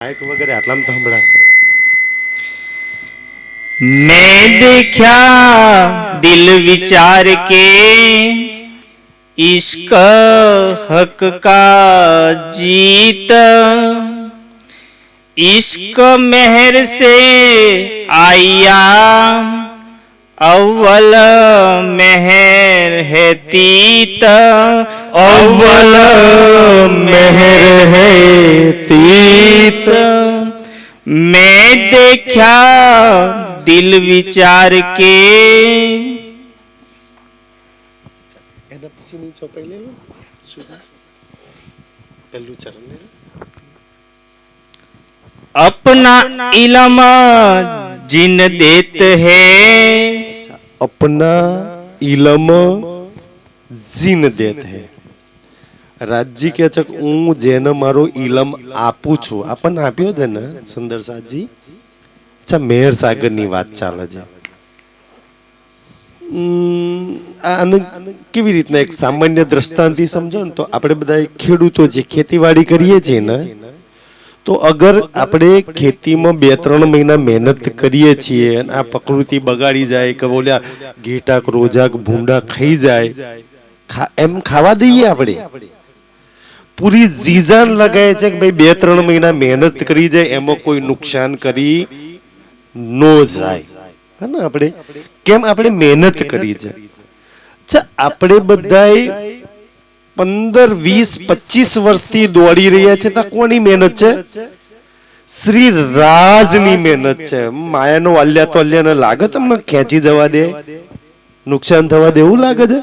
Mike વગેરે આટલામાં તો સંભળાશે मैं देखा दिल विचार के इश्क हक का जीत इश्क मेहर से आया अव्वल मेहर है तीता। अव्वल मेहर है तीता। मैं देखा दिल विचार के। अपना इलम जिन देत है अपना इलम જીન દેત હે રાજજી કે છે કે હું જેને મારો ઇલમ આપું છું આપણને આપ્યો છે ને સુંદર સાજી અચ્છા મેહર સાગરની વાત ચાલે છે ઉમ, આ આને કેવી રીતના એક સામાન્ય દ્રષ્ટાંતથી સમજો ને તો આપણે બધા ખેડૂતો જે ખેતીવાડી કરીએ છીએ ને તો અગર આપણે ખેતીમાં બે, ત્રણ મહિના મહેનત કરીએ છીએ અને આ પ્રકૃતિ બગાડી જાય કે બોલ્યા ઘેટાક, રોજાક ભૂંડા ખાઈ જાય એમ ખાવા દઈએ આપણે. પૂરી જીજાન લગાય છે કે ભાઈ બે, ત્રણ મહિના મહેનત કરી જાય, એમાં કોઈ નુકસાન કરી ન જાય. હે આપણે? કેમ આપણે મહેનત કરી છે? આપણે બધાય પંદર, વીસ, પચીસ વર્ષથી દોડી રહ્યા છે. ત્યાં કોની મહેનત છે? શ્રી રાજની મહેનત છે. માયાનો અલ્યા તો અલ્યાને લાગે તમને? ખેંચી જવા દે. નુકસાન થવા દેવું લાગે છે?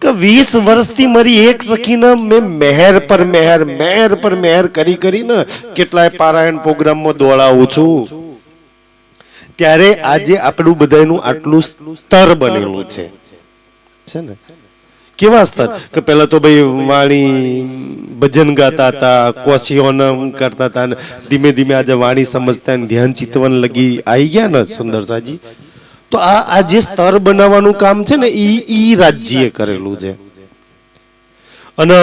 કે વીસ વર્ષથી મારી એક સખીને મેં મહેર પર મહેર મહેર પર મહેર કરી કરીને કેટલાય પારાયણ પ્રોગ્રામમાં દોડાવું છું. ત્યારે આજે આપણું બધાનું આટલું સ્તર બનેલું છે ને? કેવા સ્તર કે પેલા તો ભાઈ વાણી ભજન ગાતા હતા કોશીઓનમ કરતા હતા ને ધીમે ધીમે આજે વાણી સમજતા ધ્યાન ચિતવન લગી આવી ગયા ને સુંદર સાજી? તો આ આ જે સ્તર બનાવવાનું કામ છે ને ઈ ઈ રાજ્યએ કરેલું છે. અને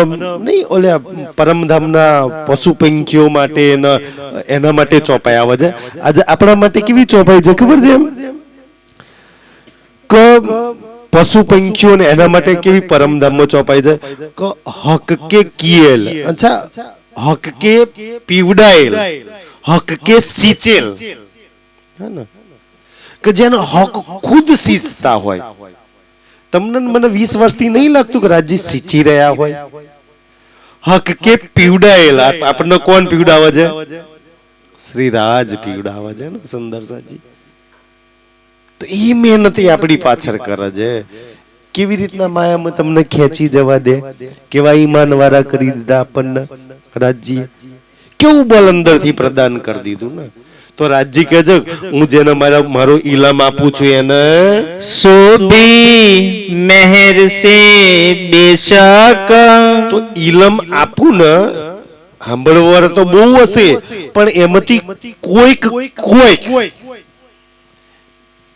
નહીં ઓલે પરમધામના પશુ પંખીઓ માટે એના માટે ચોપાઈ આવે છે. આજે આપણા માટે કેવી ચોપાઈ છે ખબર છે એમ? કે પશુ પંખીઓને એના માટે કેવી પરમધામમાં ચોપાઈ જાય કે હક કે કિયેલ? અચ્છા. હક કે પીવડાયેલ? હક કે સીચેલ? હે ને? કે જેનો હક ખુદ સીચતા હોય. તમને મને વીસ વર્ષથી નહીં લાગતું કે રાજ્ય સીચી રહ્યા હોય? હક કે પીવડાયેલા? આપણને કોણ પીવડાવે છે? શ્રી રાજ પીવડાવે છે ને સુંદર સાજી? તો એ મહેનત આપણી પાછળ કરે છે. કેવી રીતના માયામાં તમને ખેંચી જવા દે? કેવા ઈમાન વાળા કરી દીધા આપણને? રાજજી કેવું બલ અંદરથી પ્રદાન કરી દીધું ને? તો રાજજી કહેજો હું જેને મારા મારો ઇલામ આપું છું એને સોબી મહેર સે બેશક. તો ઇલમ આપું ને સાંભળવા તો બહુ હશે પણ એમાંથી કોઈક કોઈક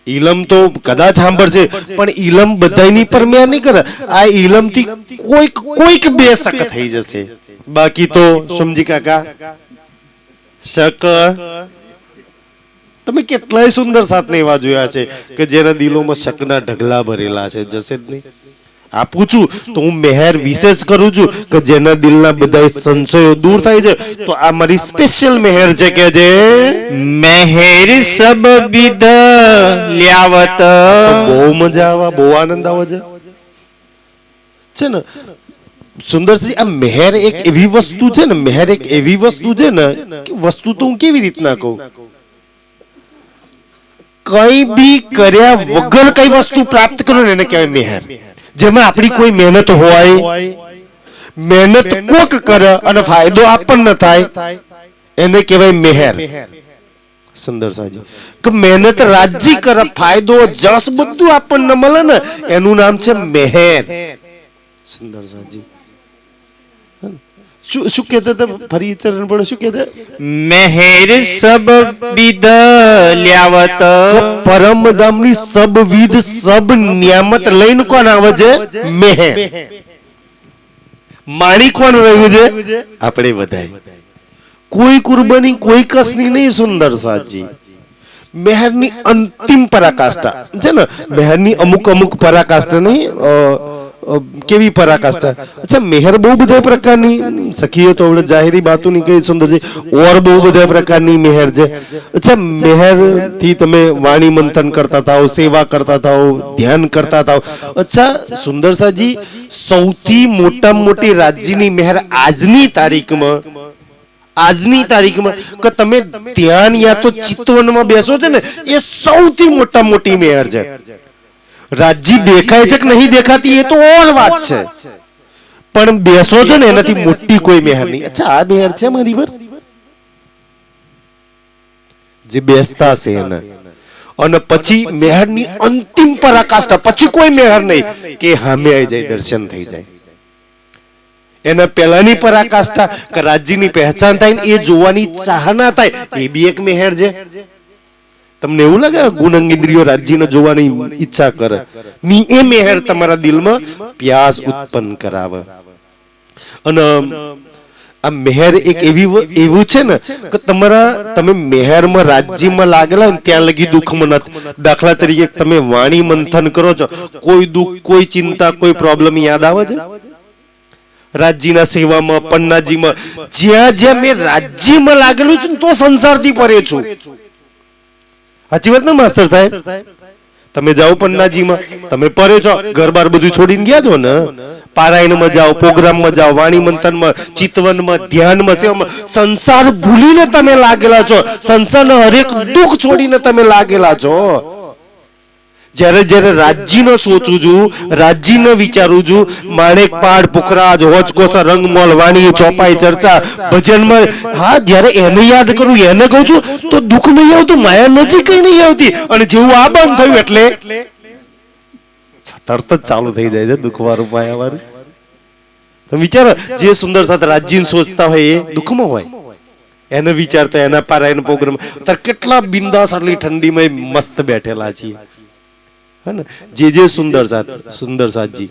ઈલમ તો કદાચ સાંભળશે પણ ઈલમ બધાની પર મેં નહીં કરે. આ ઈલમથી કોઈક કોઈક બે શક થઈ જશે. બાકી તો સમજી કાકા શક તમે કેટલાય સુંદર સાતને એવા જોયા છે કે જેના દિલોમાં શકના ઢગલા ભરેલા છે. જશે જ નહીં. આપું છું તો હું મહેર વિશેષ કરું છું કે જેના દિલના બધા સંશયો દૂર થાય છે. તો આ મારી સ્પેશિયલ મહેર છે કે જે? મહેર સબ વિદ લ્યાવત. બહુ મજા આવે બહુ આનંદ આવે છે. છે ને? સુંદરસિંહ આ મહેર એક એવી વસ્તુ છે ને મહેર એક એવી વસ્તુ છે ને વસ્તુ તો હું કેવી રીતના કહું? કઈ બી કર્યા વગર કઈ વસ્તુ પ્રાપ્ત કરો ને એને કહેવાય મહેર. જેમાં આપણી કોઈ મહેનત હોય મહેનત કોક કરે અને ફાયદો આપણને થાય એને કહેવાય મહેર. સુંદર સાજી. કે મહેનત રાજી કરે ફાયદો જસ બધું આપણને મળે ને એનું નામ છે મહેર. સુંદર સાજી. શું શું ફરી ચરણ પડો શું કહેતા મહેર સબવિધ લ્યાવત પરમ ધામની સબવિધ સબ નિયામત લઈને કોણ આવે છે મહેર માણી કોણ રહ્યું છે આપણે બધાય કોઈ કુરબાની કોઈ કસની નહીં સુંદર સાચી મહેરની અંતિમ પરાકાષ્ઠા છે ને મહેરની અમુક અમુક પરાકાષ્ઠા નહીં કેવી પરાકાષ્ઠા? અચ્છા, મેહર બહુ બધા પ્રકારની સખીએ તો આપણે જાહેરી બાતો ની કઈ સુંદર છે, ઓર બહુ બધા પ્રકારની મેહર છે. અચ્છા મેહરથી તમે વાણી મંથન કરતા થાઓ, સેવા કરતા થાઓ, ધ્યાન કરતા થાઓ. અચ્છા સુંદરસાજી સૌથી મોટામાં મોટી રાજ્યની મેહર આજની તારીખમાં આજની તારીખમાં, કે તમે ધ્યાન યા તો ચિત્તવનમાં બેસો છો ને, એ સૌથી મોટા મોટી મેહર છે. રાજ્ય દેખાય છે કે નહીં દેખાતી એ તો ઓલ વાત છે. પણ બેસો છો ને એનાથી મોટી કોઈ મહેર નહીં. અચ્છા આ મહેર છે મારી પર? જે બેસતા છે એને. અને પછી મહેરની અંતિમ પરાકાષ્ઠા પછી કોઈ મહેર નહીં કે હામે આવી જાય દર્શન થઈ જાય. એના પહેલાની પરાકાષ્ઠા કે રાજ્યની પહેચાન થાય ને એ જોવાની ચાહના થાય એ બી એક મહેર છે. તમને એવું લાગે ગુણંગ ઇન્દ્રિયો રાજ્યને જોવાની ઈચ્છા કરે? ની એ મેહેર તમારા દિલમાં પ્યાસ ઉત્પન્ન કરાવે. અને આ મેહેર એક એવી એવું છે ને કે તમારા, તમે મેહેરમાં રાજ્યમાં લાગેલા ને, ત્યાં લગી દુઃખમાં નથી દાખલા તરીકે તમે વાણી મંથન કરો છો, કોઈ દુઃખ, કોઈ ચિંતા, કોઈ પ્રોબ્લેમ યાદ આવે છે? રાજ્યના સેવામાં, પન્નાજીમાં, જ્યાં જ્યાં મેં રાજ્યમાં લાગેલું છું તો સંસારથી પરે છું. સાચી વાત ને માસ્તર સાહેબ? તમે જાઓ પન્નાજીમાં. તમે પરે છો. ઘર બાર બધું છોડીને ગયા છો ને? પારાયણમાં જાઓ પ્રોગ્રામમાં જાઓ વાણી મંથનમાં ચિતવનમાં ધ્યાનમાં સેવામાં. સંસાર ભૂલીને તમે લાગેલા છો. સંસારના હરેક દુઃખ છોડીને તમે લાગેલા છો. જ્યારે જ્યારે રાજ્યનો સોચું છું, રાજ્યનો વિચારું છું, માણેક પાડ, પુખરાજ, હોચકોસા, રંગમોલ, વાણી, ચોપાઈ, ચર્ચા ભજનમાં હા, જ્યારે એને યાદ કરું, એને કહું છું, તો દુઃખ નહીં આવતું, માયા નજીક નહીં આવતી. અને જેવું આ બંધ થયું એટલે તરત જ ચાલુ થઈ જાય છે દુઃખવાળું માયાવાળું. વિચારો, જે સુંદર સાથે રાજ્ય સોચતા હોય એ દુઃખમાં હોય. એને વિચારતા, એના પારાયણ પ્રોગ્રામ. અત્યારે કેટલા બિંદાસ આટલી ઠંડીમાં મસ્ત બેઠેલા છીએ. જે જે સુંદર સુંદર સાથજી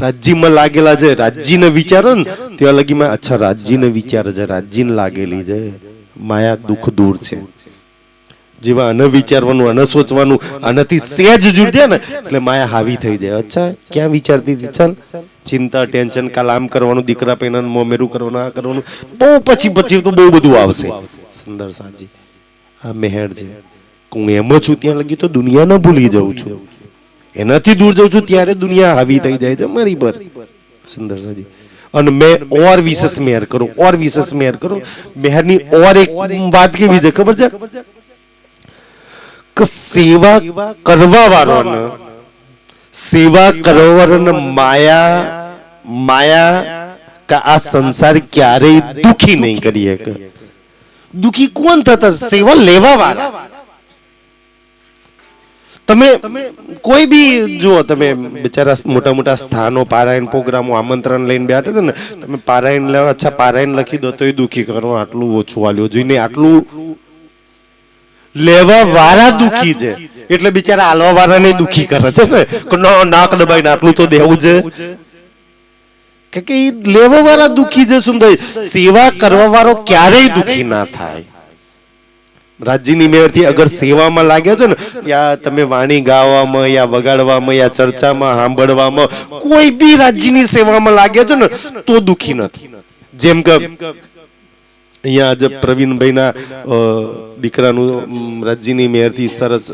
રાજ્યમાં લાગેલા છે રાજ્યને વિચારો ને, ત્યાં લગીમાં અચ્છા, રાજ્યને વિચાર છે, રાજ્યને લાગેલી છે. માયા દુઃખ દૂર છે. જેવા અન વિચારવાનું અન સોચવાનું, આનાથી સહેજ જુડ્યા ને, એટલે માયા હાવી થઈ જાય. અચ્છા, ક્યાં વિચારતી હતી? ચાલ. ચિંતા, ટેન્શન, કાલ કરવાનું, દીકરા પેનાનું મોમેરું કરવાનું, આ કરવાનું. બહુ પછી પછી તો બહુ બધું આવશે. સુંદર સાજી આ મહેર છે. હું એમ છું ત્યાં લગી તો દુનિયા ન ભૂલી જાઉં છું. એનાથી દૂર જાઉં છું ત્યારે દુનિયા હાવી થઈ જાય છે મારી પર. સુંદર સાજી. અને મેં ઓર વિશેષ મેહર કરું, ઓર વિશેષ મેહર કરું. મેહરની ઓર એક વાત કેવી છે ખબર છે? કે સેવા કરવા વાળોને સેવા કરવા વાળોને માયા માયા કા આ સંસાર ક્યારેય દુખી નહીં કરી શકે દુખી કોણ થતા? સેવા લેવા વાળા તમે કોઈ બી જુઓ તમે બિચારા મોટા મોટા સ્થાનો પારાયણ પ્રોગ્રામો આમંત્રણ લઈને બેઠા હતા ને તમે પારાયણ લેવા અચ્છા પારાયણ લખી દો તો એ દુખી કરો આટલું ઓછું વાલ્યું જોઈને આટલું લેવા વાળા દુખી છે. એટલે બિચારા આલવા વાળા ને દુખી કરે છે ને. નાક દબાઈને આટલું તો દેવું છે. કે કે લેવા વાળા દુખી છે સુંદર. સેવા કરવા વાળો ક્યારેય દુખી ના થાય. રાજ્યની મેયરથી અગર સેવામાં લાગ્યા છો ને યા તમે વાણી ગાવામાં યા વગાડવામાં યા ચર્ચામાં સાંભળવામાં કોઈ બી રાજ્યની સેવામાં લાગ્યા છો ને તો દુખી નથી. જેમ કે અહીંયા આજે પ્રવીણભાઈના દીકરાનું રાજ્યની મેયરથી સરસ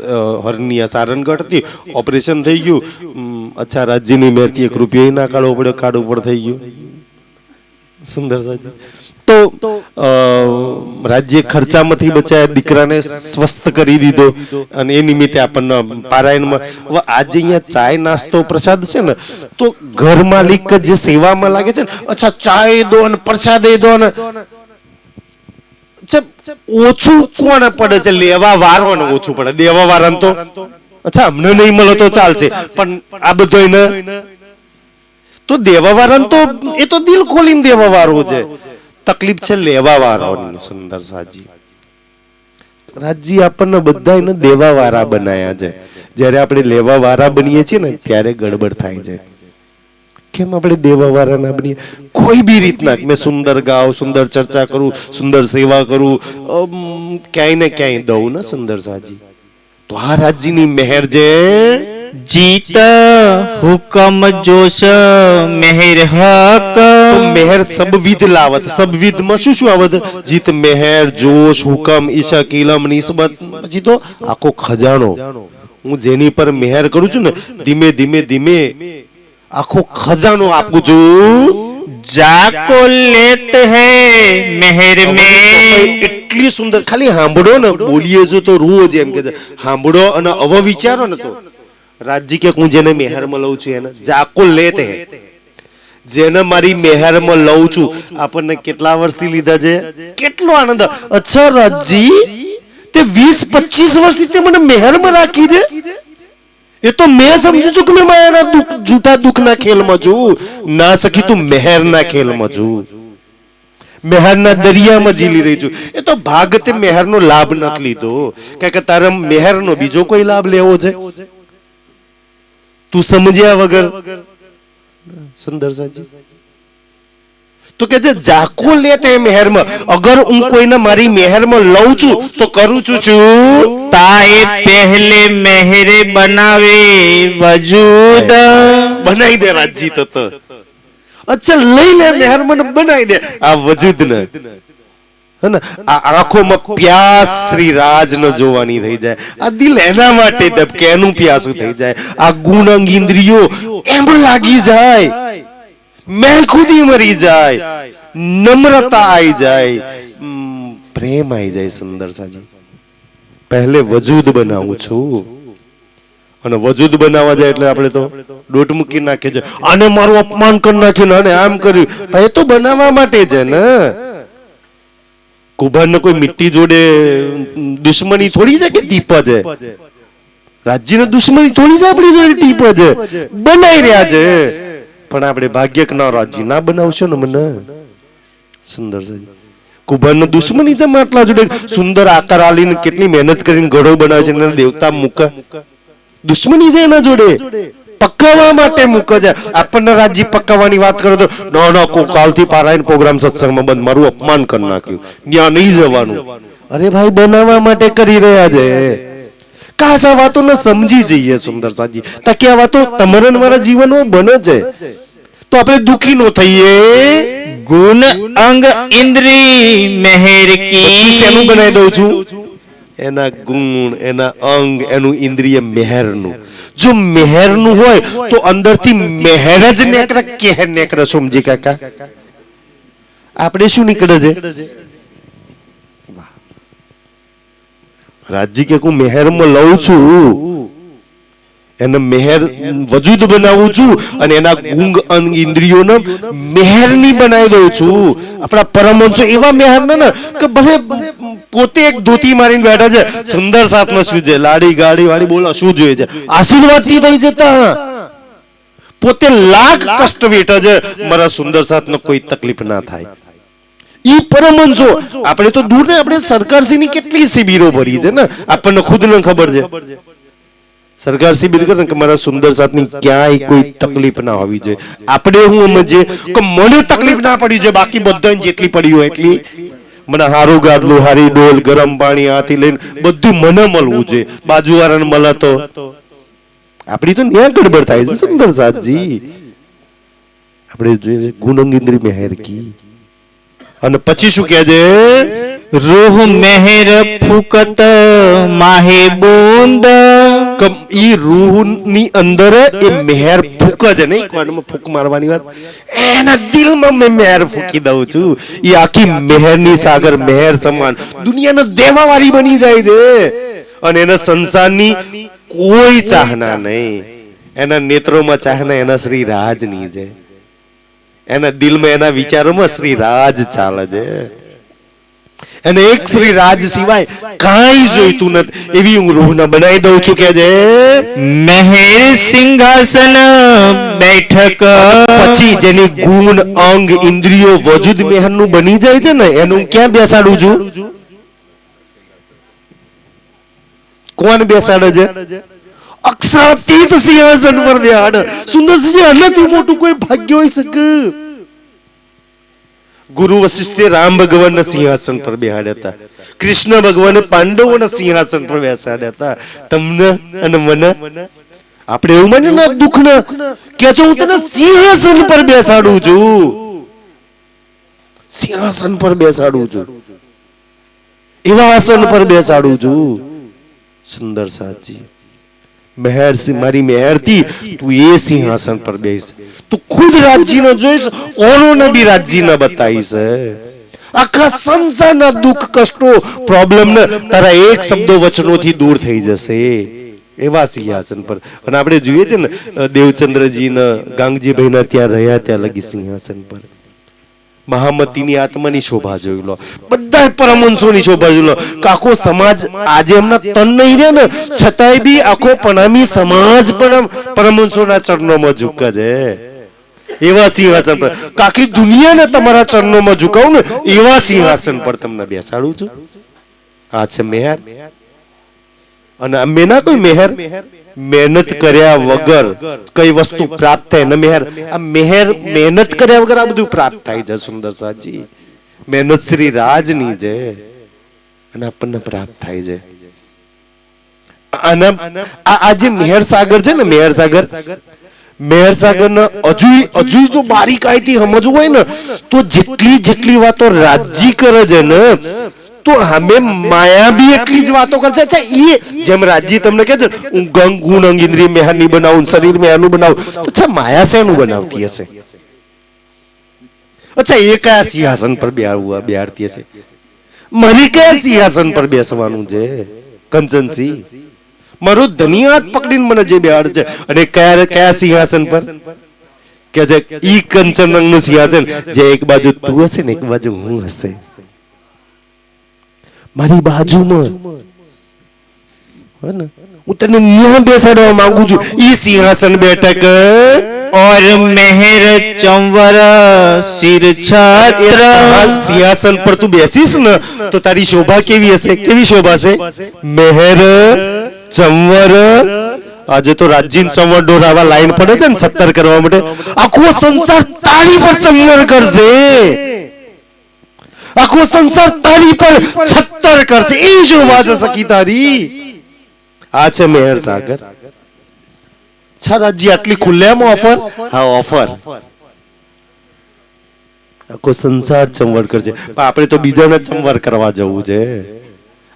હરનિયા સારણગઢ હતી. ઓપરેશન થઈ ગયું. અચ્છા રાજ્યની મેયરથી એક રૂપિયો ના કાઢવો પડ્યો કાર્ડ ઉપર થઈ ગયું. સુંદર સાજી તો રાજ્ય ખર્ચામાંથી બચાયા દીકરાને સ્વસ્થ કરી દીધો અને એ નિમિત્તે આપણને પારાયણમાં આજે અહીંયા ચાય નાસ્તો પ્રસાદ છે ને તો ઘર માલિક જે સેવામાં લાગે છે ને અચ્છા ચાય દો ને પ્રસાદ દો ને ઓછું કોને પડે છે? લેવા વાળવાને ઓછું પડે. દેવા વાળાને તો અચ્છા અમને નહીં મળે તો ચાલશે. પણ આ બધો એને તો દેવા વાળાને તો એ તો દિલ ખોલીને દેવા વાળું છે. તકલીફ છે લેવા વાળાની સુંદર સાજી. રાજજી આપણને બધા એને દેવા વાળા બનાયા છે. જ્યારે આપણે લેવા વાળા બનીએ છીએ ને, ત્યારે ગડબડ થાય છે. કેમ આપણે દેવા વાળા ના બનીએ? કોઈ બી રીતના. મેં સુંદર ગાવ, સુંદર ચર્ચા કરું, સુંદર સેવા કરું ક્યાંય ને ક્યાંય દઉં ને સુંદર સાજી. રાજ્યની મહેર જે જીત હુકમ જોશ મહેર હક. મહેર સબવિધ લાવત. સબવિધમાં શું શું આવત? જીત મહેર જોશ હુકમ ઈશક ઇલમ નિસ્બત. પછી તો આખો ખજાનો. હું જેની પર મહેર કરું છું ને ધીમે ધીમે ધીમે આખો ખજાનો આપું છું. જાકો લેત હે મહેર મે એટલી સુંદર ખાલી સાંભળો ને બોલીએ જો તો રૂઓ જેમ કે. સાંભળો અને અવ વિચારો ને તો રાજજી કે હું જેને મેહરમાં લઉં છું એને જાકો લેત હે જેને મારી મેહરમાં લઉં છું આપણને કેટલા વર્ષથી લીધા છે કેટલો આનંદ અચ્છા રાજજી તે 20 25 વર્ષથી તે મને મહેરમાં રાખી છે એ તો મેં સમજુ છું કે મેં મારા દુઃખ, જૂઠા દુઃખના ખેલમાં છું. ના સકી તું મહેરના ખેલમાં છું. મહેરના દરિયામાં ઝીલી રહી છું. એ તો ભાગ તે મહેરનો લાભ નથી લીધો. કે તારે મહેરનો બીજો કોઈ લાભ લેવો છે? તું સમજ્યા વગર? સુંદર સાજી તો કે જે જાકો લે તે મહેરમાં અગર હું કોઈને મારી મહેરમાં લઉં છું તો કરું છું છું તાએ પહેલે મહેરે બનાવે વજૂદ. બનાવી દે રાજજી તો તો. અચ્છા લઈ લે મહેરમાં બનાવી દે. આ વજૂદ ને આંખોમાં પ્યાસ શ્રી રાજ ન જોવાની થઈ જાય. આ દિલ એના માટે દબકે એનું પ્યાસું થઈ જાય. આ ગુણ અંગ ઇન્દ્રિયો એમ લાગી જાય. મેં મરી જાય નમ્રતા આવી જાય. પ્રેમ આવી જાય સુંદર સાજી. પહેલે વજૂદ બનાવું છું. અને વજૂદ બનાવવા જાય એટલે આપણે તો દોટ મૂકી નાખીએ છે. આને મારું અપમાન કરી નાખ્યું ને આને આમ કર્યું. એ તો બનાવવા માટે છે ને. કુભારને કોઈ મિટ્ટી જોડે દુશ્મની થોડી છે કે ટીપ છે? રાજ્યને દુશ્મની થોડી છે આપણી જોડે ટીપ છે? બનાવી રહ્યા છે. પણ આપણે ભાગ્યક ન રાજી ના બનાવશો ને મને? સુંદર છે દુશ્મની તમે આટલા જોડે સુંદર આકાર આલીને કેટલી મહેનત કરીને ઘડો બનાવે છે દેવતા મૂકે. દુશ્મની છે એના જોડે. પકાવવા માટે મૂકે છે. આપણને રાજી પકાવવાની વાત કરો તો, ના ના, કો, કાલથી પારાયણ પ્રોગ્રામ સત્સંગમાં બંધ. મારું અપમાન કરી નાખ્યું. ત્યાં નહીં જવાનું. અરે ભાઈ, બનાવવા માટે કરી રહ્યા છે. આ વાતો ને સમજી જઈએ સુંદર સાજી તાકી વાતો તમારા મારા જીવનમાં બને છે. તો આપણે દુખી નો થઈએ. ગુણ અંગ ઇન્દ્રી મહેર કી. શેનું બનાવી દઉં છું? એના ગુણ એના અંગ એનું ઇન્દ્રિય મેહરનું. જો મેહરનું હોય તો અંદરથી મેહર જ નેકરે કે નેકરે સમજી કાકા? આપણે શું નીકળે છે? વાહ. રાજજી કે હું મહેરમાં લઉં છું. એને મહેર વજૂદ બનાવું છું અને એના ગુંગ ઇન્દ્રિયોને મેહરની બનાવી દઉં છું. આપણા પરમહંસો એવા મેહર ને કે ભલે પોતે એક ધોતી મારીને બેઠા છે, સુંદર સાથમાં શું છે, લાડી ગાડી વાળી બોલો શું જોઈએ છે. આશીર્વાદથી થઈ જતા. પોતે લાખ કષ્ટ વેઠે છે, મારા સુંદર સાથને કોઈ તકલીફ ના થાય. ઈ પરમહંસો, આપણે તો દૂર ને, આપણે સરકારશ્રીની કેટલી શિબિરો ભરી છે ને? આપણને ખુદને ખબર છે. સરકાર શિબિર કરે કે મારા સુંદર સાથની ક્યાંય કોઈ તકલીફ ના હોવી જોઈએ. આપણે હું સમજે કે મને તકલીફ ના પડી જોઈએ, બાકી બધાને જેટલી પડી હોય એટલી. મને હારું ગાદલું, હારી ડોલ, ગરમ પાણી આથી લઈને બધું મને મળવું જોઈએ. બાજુવાળાને મળે તો આપણી તો ન્યા ગડબડ થાય છે, સુંદર સાથજી આપણે જોઈએ ગુણંગ ઇન્દ્રી મેહેર કી. અને પછી શું કહે છે? રોહ મેહેર ફૂકત માહે બૂંદ. ઈ રૂહની અંદર એ મહેર ફૂક જ નહીં. કોણમાં ફૂક મારવાની વાત? એના દિલમાં મેં મહેર ફૂકી દઉં છું. એ આખી મહેરની સાગર મહેર સમાન. દુનિયાનો દેવાવાળી બની જાય છે અને એના સંસારની કોઈ ચાહના નહીં. એના નેત્રોમાં ચાહના એના શ્રી રાજની છે. એના દિલમાં એના વિચારોમાં શ્રી રાજ ચાલે છે. અને એક શ્રી રાજ સિવાય કાંઈ જોઈતું નથી. એવી હું રૂહને બનાવી દઉં છું કે જે મેહેર સિંહાસન બેઠક. પછી જેની ગુણ અંગ ઇન્દ્રિયો વજૂદ મેહરનું બની જાય છે ને એનું હું ક્યાં બેસાડું છું? કોણ બેસાડે છે? અક્ષરાતીત સિંહાસન પર બેહાડ. સુંદરસિંહ આનાથી મોટું કોઈ ભાગ્ય હોય શકે? ગુરુ વશિષ્ઠે રામ ભગવાનના સિંહાસન પર બેહાડ્યા હતા. કૃષ્ણ ભગવાને પાંડવોના સિંહાસન પર બેસાડ્યા હતા. તમને અને મને? આપણે એવું માને ના દુઃખ ના કે જો હું તને સિંહાસન પર બેસાડું છું. સિંહાસન પર બેસાડું છું. એવા આસન પર બેસાડું છું. સુંદર સાજી મહેર મારી મહેરથી તું એ સિંહાસન પર બેસ. તું ખુદ રાજ્ય ન જોઈશ, ઓનો નબી રાજ્ય ન બતાવીશ આખા સંસારના દુઃખ, કષ્ટો પ્રોબ્લેમ ને તારા એક શબ્દો વચનોથી દૂર થઈ જશે. એવા સિંહાસન પર. અને આપણે જોઈએ છે ને દેવચંદ્રજી ને ગાંગજીભાઈ ના ત્યાં રહ્યા, ત્યાં લગી સિંહાસન પર. મહામતીની આત્માની શોભા જોઈ લો. બધા પરમહંસોની શોભા જોઈ લો. આખો સમાજ આજે એમના તન નહીં રહે ને, છતાંય બી આખો પનામી સમાજ પણ પરમહંસોના ચરણોમાં ઝુકે છે. એવા સિંહાસન પર. કાકી દુનિયાને તમારા ચરણોમાં ઝુકાવું ને, એવા સિંહાસન પર તમને બેસાડું છું. આ છે મેહર. અને મેના કોઈ મેહર? મહેનત કર્યા વગર કઈ વસ્તુ પ્રાપ્ત થાય? ને મેહર આ મેહર મહેનત કર્યા વગર આ બધું પ્રાપ્ત થાય છે સુંદર સાજી મહેનત શ્રી રાજની છે અને આપણને પ્રાપ્ત થાય છે. આના આ જે મેહર સાગર છે ને મેહર સાગર મેહર સાગર હજુ હજુ જો બારીકાઈથી સમજવું હોય ને તો જેટલી જેટલી વાતો રાજી કરે છે ને તો અમે માયા એટલી જ વાતો કરશે. અચ્છા એ જેમ રાજજી તમને કહે છે હું ગંગ, ગુણ અંગ ઇન્દ્રિય મેહાની બનાવું શરીર મેહાનું બનાવું. અચ્છા, માયા શેનું બનાવતી હશે? અચ્છા, એ કયા સિંહાસન પર બેહાડવું બેહાડતી હશે? મારી કયા સિંહાસન પર બેસવાનું છે? કંચનસિંહ મારો ધની હાથ પકડીને મને જે બેહાડ છે, અને કયા કયા સિંહાસન પર? કે જે ઈ કંચન રંગનું સિંહાસન, જે એક બાજુ તું હશે ને, એક બાજુ હું હશે? મારી બાજુમાં. ને હું તને ત્યાં બેસાડવા માંગુ છું. ઈ સિંહાસન બેઠક ઓર મહેર ચંવર શિર છત્ર. સિંહાસન પર તું બેસીશ ને તો તારી શોભા કેવી હશે? કેવી શોભા છે? મહેર ચંવર. આજે તો રાજીન ચંવર ડોરાવા લાઈન પડે છે ને સત્તર કરવા માટે. આખો સંસાર તારી પર ચંવર કરશે. આખો સંસાર તારી પર છત્તર કરશે. એ જો વાજે સખી તારી. આ છે મેહર સાગર. છા રાજ્ય આટલી ખુલ્લેમ ઓફર હા ઓફર આખો સંસાર ચંવર કરશે. પણ આપણે તો બીજાને ચંવર કરવા જવું છે.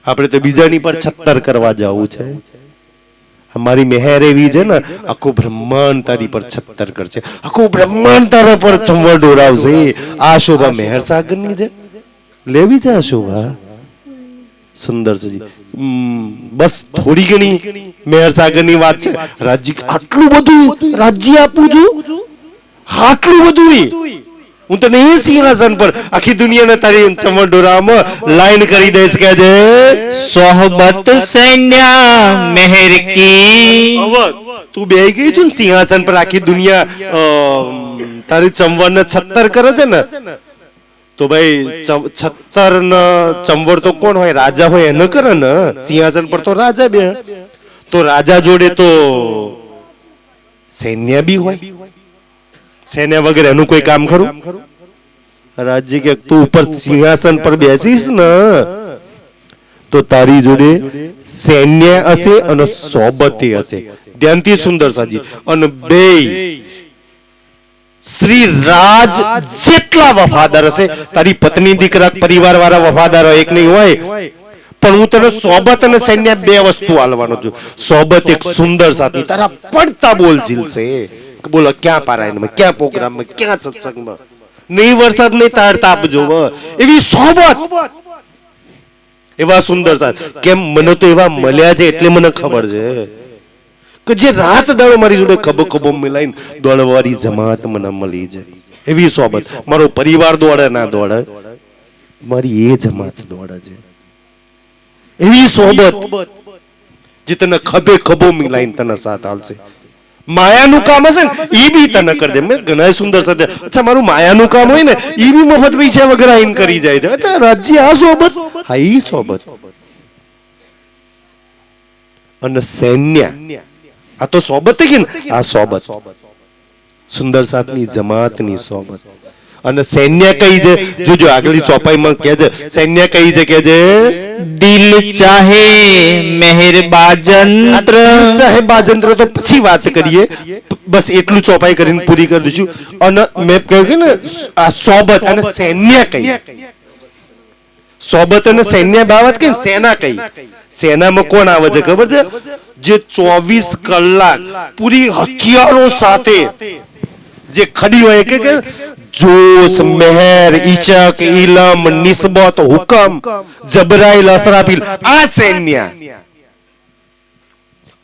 આપણે તો બીજાની પર છત્તર કરવા જવું છે. અમારી મહેર એવી છે ને આખું બ્રહ્માંડ તારી પર છત્તર કરશે. આખું બ્રહ્માંડ તારા પર ચંવર દોરાવશે. આ શોભા મહેર સાગરની છે. લેવી જા શોભા સુંદરજી. બસ થોડી ઘણી મેહર સાગરની વાત છે. રાજજી આટલું બધું રાજજી આપું છું? આટલું બધું હું તને એ સિંહાસન પર આખી દુનિયાને તારી ચમડોરામાં લાઈન કરી દઈશ કે જે સોહબત સૈન્યા મહેર કી. તું બે ગઈ છું ને સિંહાસન પર આખી દુનિયા તારી ચમવાને છત્તર કરે છે ને? તો ભાઈ છત્તર ને ચંવર તો કોણ હોય? રાજા હોય, એને કરે ને. સિંહાસન પર તો રાજા બે. તો રાજા જોડે તો સૈન્ય બી હોય. સૈન્ય વગર એનું કોઈ કામ ખરું? રાજ્ય કે તું ઉપર સિંહાસન પર બેસીશ ને, તો તારી જોડે સૈન્ય હશે અને સોબતી હશે. ધ્યાનથી સુંદર સાજી. અને બે શ્રી રાજ જેટલા વફાદાર હશે, તારી પત્ની દીકરા પરિવાર વાળા વફાદાર એક નહીં હોય. પણ હું તને સોબત અને સૈન્ય બે વસ્તુ હાલવાનો છું. સોબત એક સુંદર સાથી. તારા પડતા બોલ ઝીલશે. બોલો, ક્યાં પારાયણમાં, ક્યાં પ્રોગ્રામમાં, ક્યાં સત્સંગમાં? નહીં વરસાદ, નહીં તાર આપજો એવી સોબત. એવા સુંદર સાથ. કેમ? મને તો એવા મળ્યા છે, એટલે મને ખબર છે. કે જે રાત દાડો મારી જોડે ખભો ખભો મિલાઈને દોડવાળી જમાત મને મળી છે એવી સોબત. મારો પરિવાર દોડે, ના દોડે. મારી એ જમાત દોડે છે. એવી સોબત જે તને ખભે ખભો મિલાઈને તને સાથ હાલશે માયાનું કામ હશે ને એ બી તને કરી દે. મેં ઘણા સુંદર સાથે અચ્છા, મારું માયાનું કામ હોય ને એ બી મફત પૈસા વગર આઈન કરી જાય છે. એટલે રાજ્ય આ સોબત? હા એ સોબત. અને સૈન્ય. આ તો સોબત થઈ ગઈ ને? આ સોબત. સુંદર સાથની જમાતની સોબત. અને સૈન્ય કઈ છે? જોજો આગલી ચોપાઈમાં કહે છે સૈન્ય કઈ છે? કે છે દિલ ચાહે મહેરબાજંત્ર. બાજંત્ર સાહેબ બાજંત્ર તો પછી વાત કરીએ. બસ એટલું ચોપાઈ કરીને પૂરી કરી દઈશું. અને મેં કહ્યું કે ને આ સોબત અને સૈન્ય કઈ. સોબત અને સૈન્ય બાબત કઈ? સેના કઈ? સેનામાં કોણ આવે છે ખબર છે? જે ચોવીસ કલાક પૂરી હથિયારો સાથે જે ખડી હોય કે કે જોશ મહેર ઈચક ઇલમ નિસ્બત હુકમ જબરાઈલ અસરાફીલ આ સૈન્ય.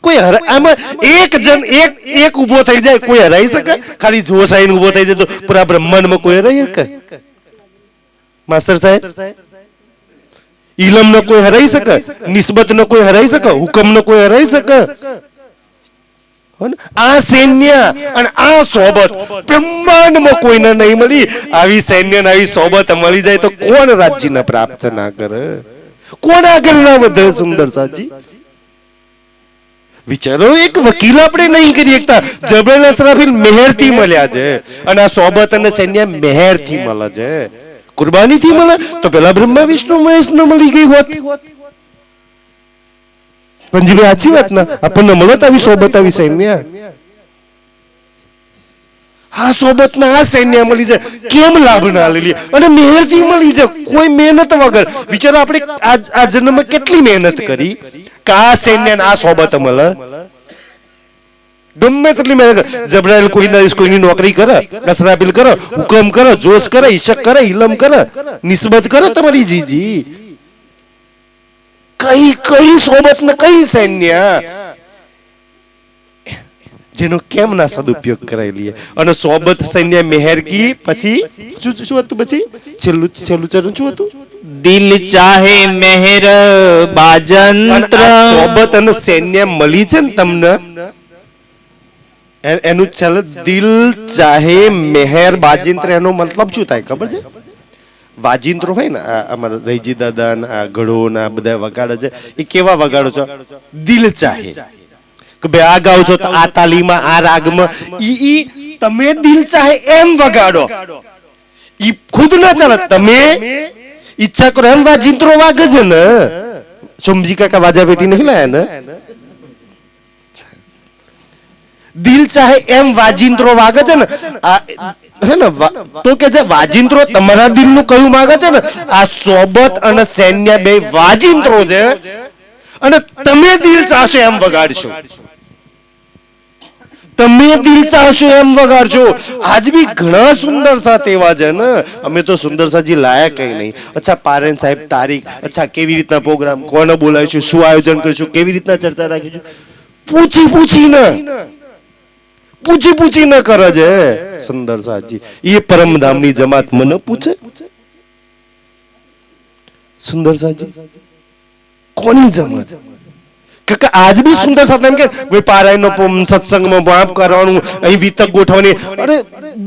કોઈ હરા આમાં એક જણ એક એક ઊભો થઈ જાય કોઈ હરાઈ શકે? ખાલી જોશ આઈને ઊભો થઈ જાય તો પૂરા બ્રહ્માંડમાં કોઈ હરાઈ શકે? માસ્ટર સાહેબ? ઇલમ નો કોઈ હરાઈ શકે નિસ્બત નો કોઈ હરાઈ શકે હુકમ નો કોઈ હરાઈ શકે. આ સૈન્ય અને આ સોબત બ્રહ્માંડમાં કોઈને નહીં મળી. આવી સૈન્ય ને આવી સોબત મળી જાય તો કોણ રાજ્યને પ્રાપ્ત ના કરે? કોણ આગળ ના વધે સુંદર સાજી? વિચારો એક વકીલ આપણે નહીં કરી શકતા જબરેલ અસરાફીલ મેહેરથી મળ્યા છે. અને આ સોબત અને સૈન્ય મેહેરથી મળે છે. કુરબાની થી મળે તો પેલા બ્રહ્મા વિષ્ણુ મહેશ ન મળી ગઈ હોત પંજીભાઈ સાચી વાત ના આપણને મળત આવી સોબત આવી સૈન્ય આ સોબત ના આ સૈન્ય મળી જાય કેમ લાભ ના લઈએ લે અને મહેનતથી મળી જાય કોઈ મહેનત વગર વિચારો આપણે આ જન્મ કેટલી મહેનત કરી કે આ સૈન્ય આ સોબત મળે ગમે તેટલી મહેનત જબરાયેલ કોઈ કોઈના કોઈની નોકરી કરે અસરાબીલ કરે. હુકમ કરે જોશ કરે ઈશક કરે ઇલમ કરે. નિસ્બત કરે તમારી જીજી. કઈ કઈ સોબત ને કઈ સૈન્ય? જેનો કેમ ના સદુપયોગ કરાવી લઈએ અને સોબત સૈન્ય મેહેર કી પછી? શું શું હતું પછી? છેલ્લું છેલ્લું ચરણ શું હતું? દિલ ચાહે મેહર બાજંત્ર. સોબત અને સૈન્ય મળી છે ને તમને? એનું ચાલે દિલ ચાહે મહેર બાજિંત્ર એનો મતલબ શું થાય? ખબર છે? વાજિંત્રો હોય ને અમારા રૈજી દાદા ને ઘડો ને બધા વગાડે છે. એ કેવા વગાડો છો? દિલ ચાહે. કે ભાઈ આ ગાવ છો તો આ તાલીમાં, આ રાગમાં. ઈ ઈ તમે દિલ ચાહે એમ વગાડો. ઈ ખુદ ના ચાલે, તમે ઈચ્છા કરો એમ વાજિંત્રો વાગે છે ને. સોમજી કાકા વાજા પેટી નહીં લાયા ને? દિલ ચાહે એમ વાજિંત્રો વાગે છે ને. આ હે ને તો કે જે વાજિંત્રો તમારા દિલનું કયું માગે છે ને? આ સોબત અને સૈન્ય બે વાજિંત્રો છે. અને તમે દિલ ચાહશો એમ વગાડશો. તમે દિલ ચાહશો એમ વગાડશો. આજ બી ઘણા સુંદર સાથ એવા છે ને. અમે તો સુંદર સાજી લાયક કઈ નહીં. અચ્છા પારેન સાહેબ તારીખ. અચ્છા કેવી રીતના પ્રોગ્રામ કોને બોલાવીશું શું આયોજન કરીશું કેવી રીતના ચર્ચા રાખીશું પૂછી પૂછીને. પૂછી પૂછી ન કરે છે. સુંદર સાહજી એ પરમધામની જમાત મને પૂછે. સુંદર સાહજી કોની જમાત? કે આજ બી સુંદર સાથ એમ કે, ભાઈ, પારાયણનો સત્સંગમાં વાપ કરવાનું, અહીં વિતક ગોઠવણી અરે,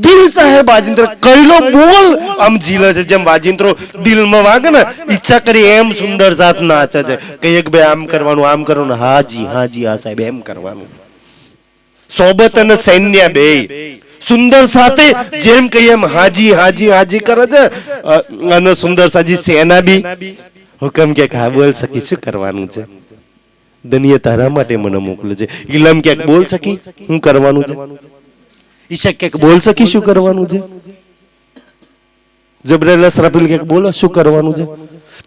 દિલ ચાહે વાજિંત્ર કઈલો બોલ? આમ ઝીલે છે જેમ વાજિંત્રો દિલમાં વાગે ને, ઈચ્છા કરી એમ સુંદર સાથ નાચે છે. કે એક ભાઈ આમ કરવાનું આમ કરવાનું હાજી હાજી હા સાહેબ, એમ કરવાનું. સોબત અને સૈન્ય બે સુંદર સાથે જેમ કહીએ એમ હાજી હાજી હાજી કરે છે. અને સુંદર સાજી સેના બી હુકમ કે હા બોલ શકી શું કરવાનું છે? દનિયા તારા માટે મને મોકલે છે. ઇલમ ક્યાંક બોલ શકી શું કરવાનું છે? ઈશક ક્યાંક બોલ શકી શું કરવાનું છે? જબરેલ અસરાફીલ ક્યાંક બોલો શું કરવાનું છે?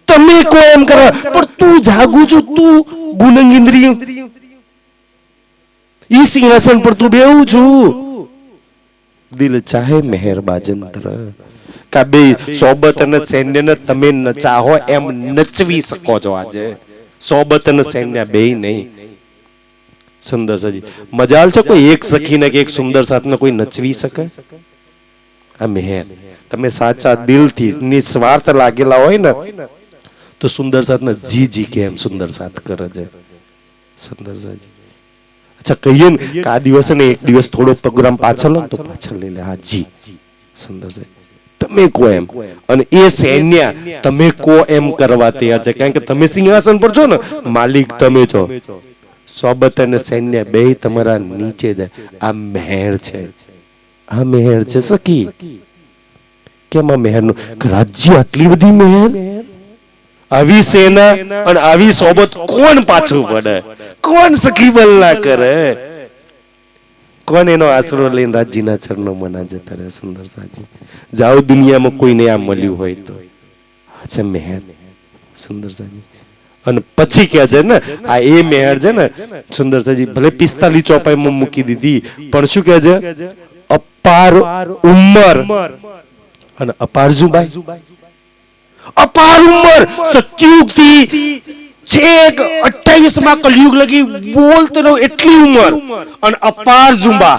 તમે કો એમ કરવા પણ તું જાગું છું તું ગુનંગ ઇન્દ્રિય ઈ સિંહાસન પર તું બેવું છું. દિલ ચાહે મહેર બાજંત્ર કા બે સોબત અને સૈન્યને તમે ન ચાહો એમ નચવી શકો છો આજે. સોબત અને સૈન્ય બે નહીં. સુંદર સાજી મજાલ છે કોઈ એક સખીને કે એક સુંદર સાથને કોઈ નચવી શકે? આ મહેર, તમે સાચા દિલથી નિસ્વાર્થ લાગેલા હોય ને, તો સુંદર સાથને જી જી કે એમ સુંદર સાથ કરે છે. સુંદર સાજી. અચ્છા, કહીએ ને કે આ દિવસે ને એક દિવસ થોડો પ્રોગ્રામ પાછળ લો તો પાછળ લઈ લે. હા સુંદર છે. તમે કો એમ. અને એ સૈન્ય તમે કો એમ કરવા તૈયાર છે. કારણ કે તમે સિંહાસન પર છો ને, માલિક તમે છો. સોબત અને સૈન્ય બે તમારા નીચે જાય. આ મહેર છે. આ મહેર છે, સખી. કેમ આ મહેરનું? રાજ્ય આટલી બધી મહેર? આવી સેના અને આવી સોબત કોણ પાછું પડે કોણ સખી બલ્લા કરે? કોણ એનો આશરો લઈને રાજજીના ચરણો મના જતા રહે સુંદર સાજી? જાઓ દુનિયામાં કોઈને આ મળ્યું હોય તો. અચ્છા મહેર સુંદર સાજી. અને પછી કે છે ને આ એ મહેર છે ને સુંદર સાજી ભલે પિસ્તાલી ચોપાઈમાં મૂકી દીધી પણ શું કે છે? અપાર ઉંમર. અને અપાર જુબાઈ અપાર ઉંમર. સતયુગથી છેક 28 માં કલયુગ લગી બોલતો રહો એટલી ઉંમર. અને અપાર જુંબા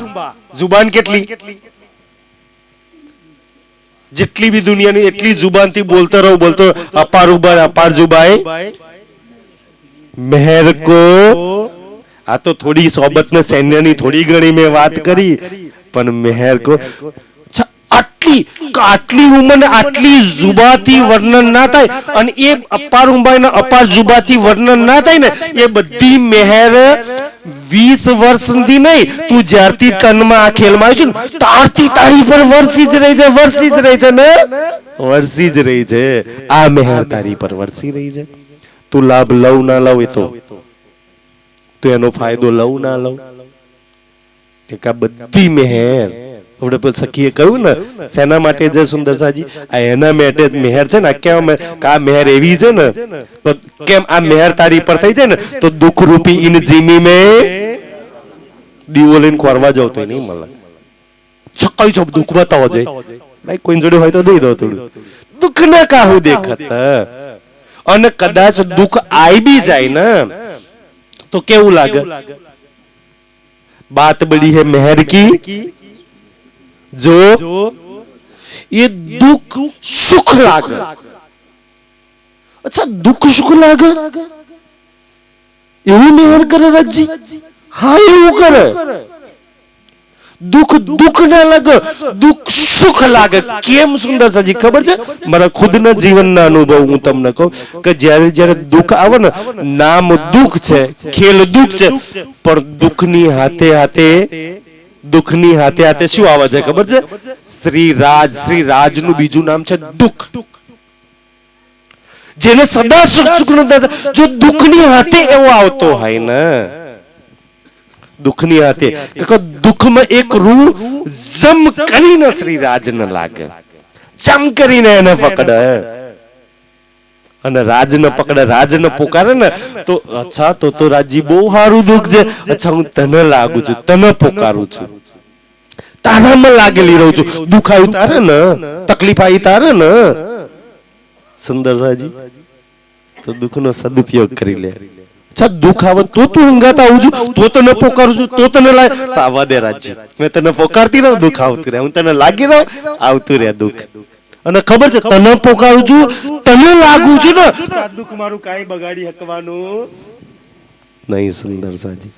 જુબાન કેટલી? જેટલી બી દુનિયાની એટલી જુબાનથી બોલતો રહો. બોલતો અપાર ઉંમર અપાર જુબાએ મહેર કો. આ તો થોડી સોબત ને સૈન્યની થોડી ઘણી મેં વાત કરી. પણ મહેર કો. આટલી આટલી ઉંમર આટલી જુબાથી વર્ણન ના થાય અને એ અપાર ઉંબાઈ ને અપાર જુબાથી વર્ણન ના થાય ને, એ બધી મહેર વીસ વર્ષ સુધી નહીં. તું જ્યારથી તનમાં આ ખેલમાં આવ્યું છે તારથી તારી પર વરસી જ રહી છે, વરસી જ રહી છે ને? વરસી જ રહી છે. આ મહેર તારી પર વરસી રહી છે. તું લાભ લવ ના લવ એ તો. તું એનો ફાયદો લવ ના લવ કે બધી મહેર વડપલ સખીએ કહ્યું ને, સેના માટે જે સુંદરસાજી આ એના માટે મહેર છે ને, આ કેમ આ મહેર એવી છે ને? તો કેમ આ મહેર તારી પર થઈ છે ને? તો દુઃખ રૂપી ઇન જીમી મે દીવો લઈને ખોરવા જાવ તો નહીં મળે છકાઈ છો દુઃખ બતાવો છે ભાઈ કોઈ જોડે હોય તો દઈ દો થોડું. દુઃખ ને કાહુ દેખત. અને કદાચ દુઃખ આવી બી જાય ને, તો કેવું લાગે? બાત બડી હે મહેર કી? જો ये दुख सुख लाग अच्छा दुख सुख लाग એવું નિવર કરે રાજજી? હા એવું કરે. દુઃખ દુઃખ ના લાગે દુઃખ સુખ લાગે. કેમ સુંદર સાજી ખબર છે? મારા ખુદના જીવનના અનુભવ હું તમને કહું કે જ્યારે જ્યારે દુઃખ આવે ને નામ દુઃખ છે ખેલ દુઃખ છે પણ દુઃખની હાથે હાથે દુઃખની હાથે હાથે શું આવે છે ખબર છે? શ્રી રાજ શ્રી રાજનું બીજું નામ છે દુઃખ. જેને સદા સુખ સુખ જો દુઃખની હાથે એવો આવતો હોય ને, દુઃખની હાથે કે દુઃખમાં એક રૂ જમ કરીને શ્રી રાજ ન લાગે. જમ કરીને એને પકડે. અને રાજને પકડે, રાજને પુકારે ને, તો અચ્છા, તો તો રાજી બહુ સારું દુઃખ છે. અચ્છા, હું તને લાગુ છું, તને પુકારું છું. તારામાં લાગેલી રહું છું. દુઃખ આવ્યું તારે ને, તકલીફ આવી તારે ને. સુંદર સાજી, તો દુઃખનો સદુપયોગ કરી લે. અચ્છા, દુઃખ આવે તો તું હંગાત આવું છું, તો તને પોકારું છું, તો તને લાય આવા દે, રાજી. મેં તને પોકારતી રહું, દુઃખ આવતું રહે. હું તને લાગી રહું, આવતું રહે દુઃખ. અને ખબર છે તને પોકારું છું તને લાગુ છું ને. દુઃખ મારું કાંઈ બગાડી હકવાનું? નહીં સુંદર સાજી.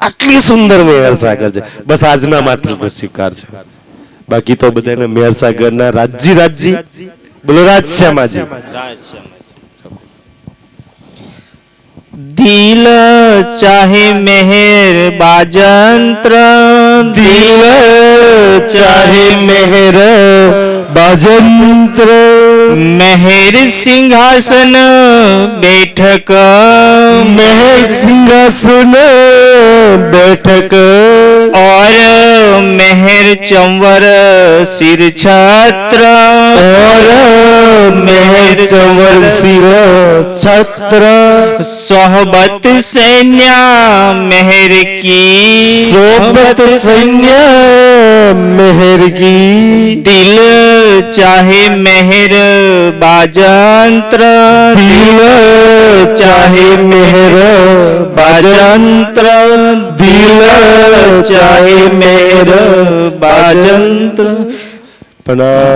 આટલી સુંદર મેયર સાગર છે. બસ આજના માત્ર પર સ્વીકાર છે. બાકી તો બધાને મેહર સાગરના રાજજી રાજજી બોલો રાજ શ્યામાજી દિલ ચાહે મેહર બાજંત્ર. દિલ ચાહે મહેર બાજંત્ર મહેર સિંહાસન બેઠક મહેર સિંહાસન બેઠક और मेहर चंवर सिर छत्र और मेर चंवर शिव छत्र सोहबत सैन्य मेहर की सोहबत सैन्य मेहर की दिल चाहे मेहर बाजंत्र दिल चाहे मेहर बाजंत्र दिल चाहे मेहर बाजंत्र પણ